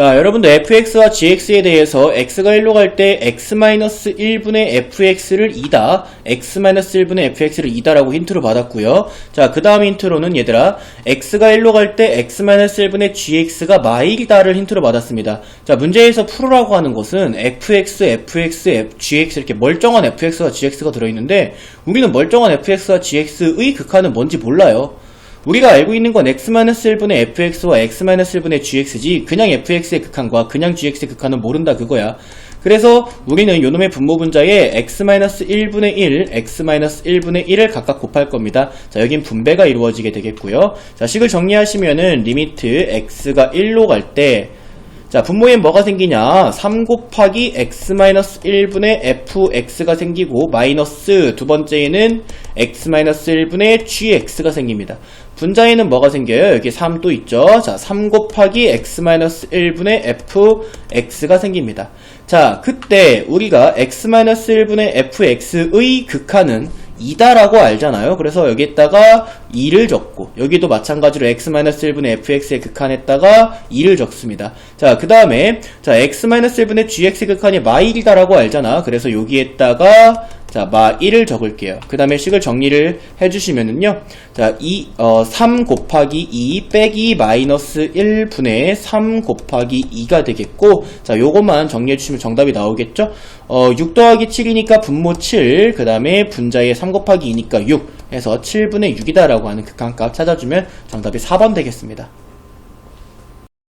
자, 여러분도 fx와 gx에 대해서 x가 1로 갈 때 x-1분의 fx를 2다, x-1분의 fx를 2다라고 힌트로 받았고요. 자, 그 다음 힌트로는 얘들아, x가 1로 갈 때 x-1분의 gx가 마일다를 힌트로 받았습니다. 자, 문제에서 풀으라고 하는 것은 fx, fx, gx 이렇게 멀쩡한 fx와 gx가 들어있는데, 우리는 멀쩡한 fx와 gx의 극한은 뭔지 몰라요. 우리가 알고 있는 건 x-1분의 fx와 x-1분의 gx지 그냥 fx의 극한과 그냥 gx의 극한은 모른다 그거야. 그래서 우리는 요놈의 분모 분자에 x-1분의 1, x-1분의 1을 각각 곱할 겁니다. 자, 여긴 분배가 이루어지게 되겠고요. 자, 식을 정리하시면은 리미트 x가 1로 갈때 자, 분모엔 뭐가 생기냐? 3 곱하기 x-1분의 fx가 생기고, 마이너스 두 번째에는 x-1분의 gx가 생깁니다. 분자에는 뭐가 생겨요? 여기 3 또 있죠? 자, 3 곱하기 x-1분의 fx가 생깁니다. 자, 그때 우리가 x-1분의 fx의 극한은 2다라고 알잖아요. 그래서 여기에다가 2를 적고 여기도 마찬가지로 x-1분의 fx의 극한에다가 2를 적습니다. 자, 그 다음에 자 x-1분의 gx의 극한이 마일이다라고 알잖아. 그래서 여기에다가 자, 마 1을 적을게요. 그 다음에 식을 정리를 해주시면은요. 자, 2, 어, 3 곱하기 2 빼기 마이너스 1분의 3 곱하기 2가 되겠고, 자, 요것만 정리해주시면 정답이 나오겠죠? 어, 6 더하기 7이니까 분모 7, 그 다음에 분자에 3 곱하기 2니까 6 해서 7분의 6이다라고 하는 극한값 찾아주면 정답이 4번 되겠습니다.